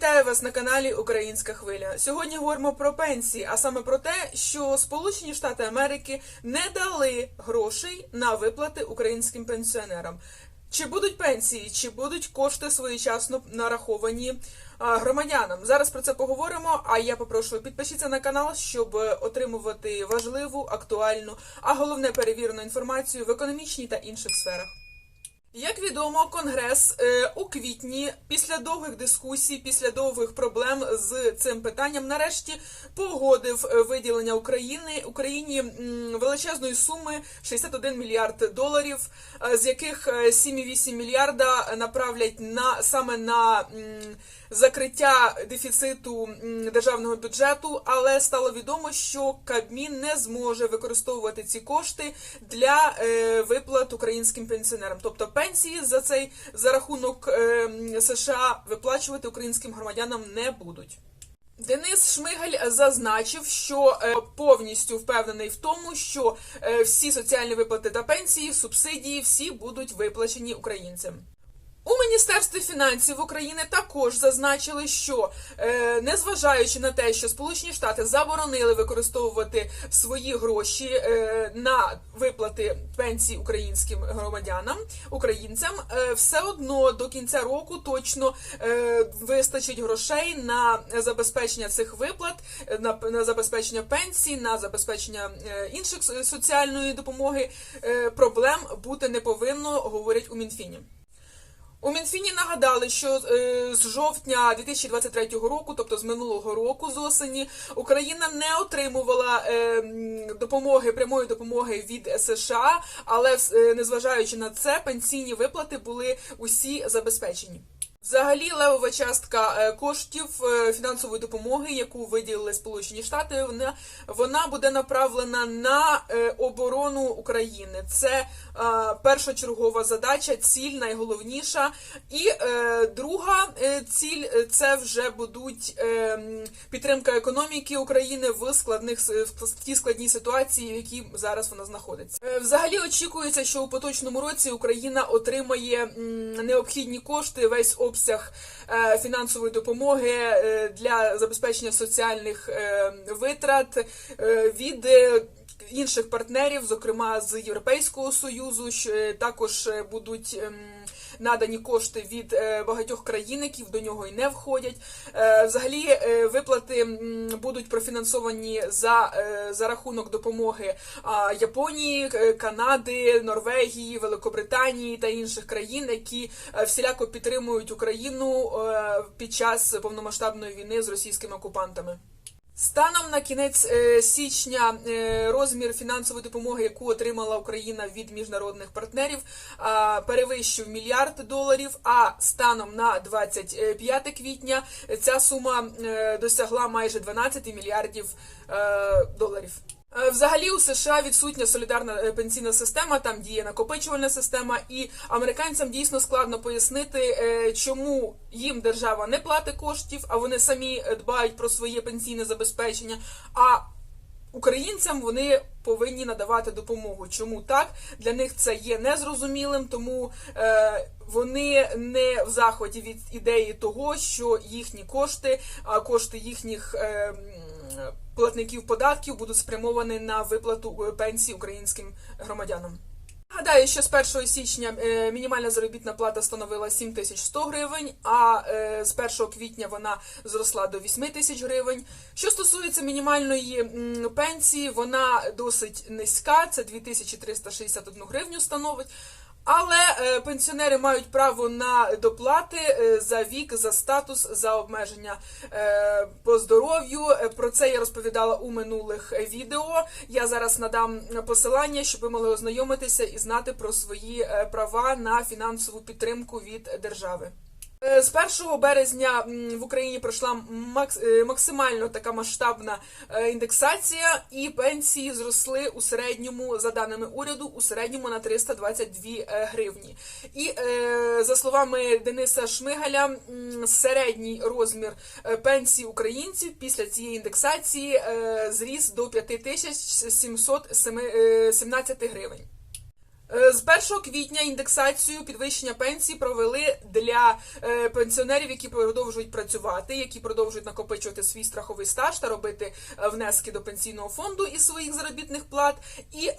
Вітаю вас на каналі Українська Хвиля. Сьогодні говоримо про пенсії, а саме про те, що Сполучені Штати Америки не дали грошей на виплати українським пенсіонерам. Чи будуть пенсії, чи будуть кошти своєчасно нараховані громадянам? Зараз про це поговоримо. А я попрошу підпишіться на канал, щоб е, отримувати важливу, актуальну, а головне перевірену інформацію в економічній та інших сферах. Як відомо, Конгрес е, у квітні після довгих дискусій, після довгих проблем з цим питанням, нарешті погодив е, виділення України Україні величезної суми 61 мільярд доларів, е, з яких е, 7,8 мільярда направлять на саме на закриття дефіциту державного бюджету, але стало відомо, що Кабмін не зможе використовувати ці кошти для е, виплат українським пенсіонерам, тобто пенсії за цей за рахунок е, США виплачувати українським громадянам не будуть. Денис Шмигаль зазначив, що е, повністю впевнений в тому, що всі соціальні виплати та пенсії, субсидії всі будуть виплачені українцям. У Міністерстві фінансів України також зазначили, що е, незважаючи на те, що Сполучені Штати заборонили використовувати свої гроші е, на виплати пенсій українським громадянам, українцям, е, все одно до кінця року точно вистачить грошей на забезпечення цих виплат, на, забезпечення пенсій, на забезпечення інших соціальної допомоги. Проблем бути не повинно, говорять у Мінфіні. У Мінфіні нагадали, що е, з жовтня 2023 року, тобто з минулого року, з осені, Україна не отримувала е, допомоги прямої допомоги від США, але е, незважаючи на це, пенсійні виплати були усі забезпечені. Взагалі, левова частка е, коштів е, фінансової допомоги, яку виділили Сполучені Штати, вона, вона буде направлена на е, оборону України. Це першочергова задача, ціль найголовніша. І друга ціль це вже будуть підтримка економіки України в складних в тій складній ситуації, в якій зараз вона знаходиться. Взагалі очікується, що у поточному році Україна отримає необхідні кошти, весь обсяг е, фінансової допомоги е, для забезпечення соціальних е, витрат від. Інших партнерів, зокрема з Європейського союзу, що також будуть ем, надані кошти від е, багатьох країн, які до нього і не входять. Е, Взагалі, е, виплати будуть профінансовані за, за рахунок допомоги Японії, Канади, Норвегії, Великобританії та інших країн, які всіляко підтримують Україну під час повномасштабної війни з російськими окупантами. Станом на кінець е, січня е, розмір фінансової допомоги, яку отримала Україна від міжнародних партнерів, перевищив мільярд доларів. А станом на 25 квітня ця сума е, досягла майже 12 мільярдів доларів. Е, Взагалі у США відсутня солідарна е, пенсійна система, там діє накопичувальна система, і американцям дійсно складно пояснити, е, чому їм держава не платить коштів, а вони самі дбають про своє пенсійне забезпечення. А українцям вони повинні надавати допомогу. Чому так? Для них це є незрозумілим, тому вони не в заході від ідеї того, що їхні кошти, а кошти їхніх. Платників податків будуть спрямовані на виплату е, пенсій українським громадянам. Гадаю, що з 1 січня е, мінімальна заробітна плата становила 7100 гривень, а е, з 1 квітня вона зросла до 8 тисяч гривень. Що стосується мінімальної пенсії, вона досить низька, це 2361 гривню становить. Але е, пенсіонери мають право на доплати е, за вік, за статус, за обмеження е, по здоров'ю. Про це я розповідала у минулих відео. Я зараз надам посилання, щоб ви могли ознайомитися і знати про свої права на фінансову підтримку від держави. Е, З 1 березня в Україні пройшла е, максимально така масштабна е, індексація, і пенсії зросли у середньому, за даними уряду, у середньому на 322 е, гривні. І за словами Дениса Шмигаля, середній розмір пенсії українців після цієї індексації зріс до 5717 гривень. Е, З 1 квітня індексацію підвищення пенсій провели для е, пенсіонерів, які продовжують працювати, які продовжують накопичувати свій страховий стаж та робити е, внески до пенсійного фонду із своїх заробітних плат. І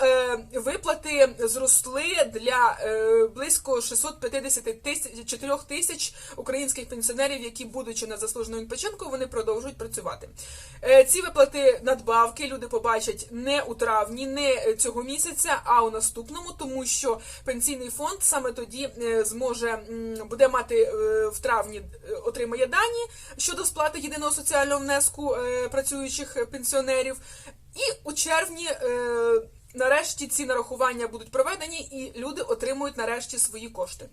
виплати зросли для близько 650 тисяч 4 тисяч українських пенсіонерів, які, будучи на заслуженому відпочинку, вони продовжують працювати. Ці виплати надбавки люди побачать не у травні, не цього місяця, а у наступному, тому що пенсійний фонд саме тоді е, зможе буде мати е, в травні е, отримає дані щодо сплати єдиного соціального внеску працюючих пенсіонерів, і у червні. Нарешті ці нарахування будуть проведені, і люди отримують нарешті свої кошти.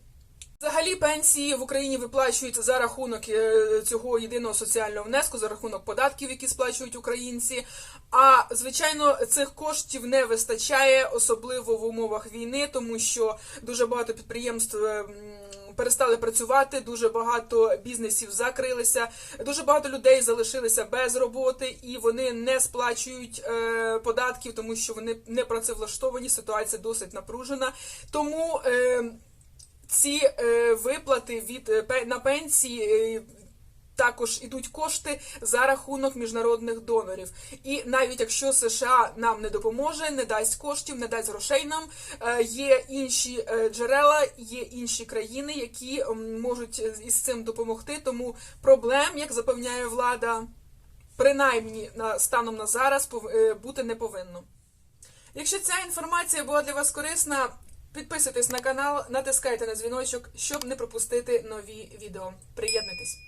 Взагалі пенсії в Україні виплачуються за рахунок е, цього єдиного соціального внеску, за рахунок податків, які сплачують українці. А звичайно, цих коштів не вистачає, особливо в умовах війни, тому що дуже багато підприємств. е, Перестали працювати, дуже багато бізнесів закрилися, дуже багато людей залишилися без роботи, і вони не сплачують е, податків, тому що вони не працевлаштовані. Ситуація досить напружена. Тому е, ці е, виплати від е, на пенсії. е, також ідуть кошти за рахунок міжнародних донорів. І навіть якщо США нам не допоможе, не дасть коштів, не дасть грошей нам, є інші джерела, є інші країни, які можуть із цим допомогти. Тому проблем, як запевняє влада, принаймні на станом на зараз бути не повинно. Якщо ця інформація була для вас корисна, підписуйтесь на канал, натискайте на дзвіночок, щоб не пропустити нові відео. Приєднуйтесь!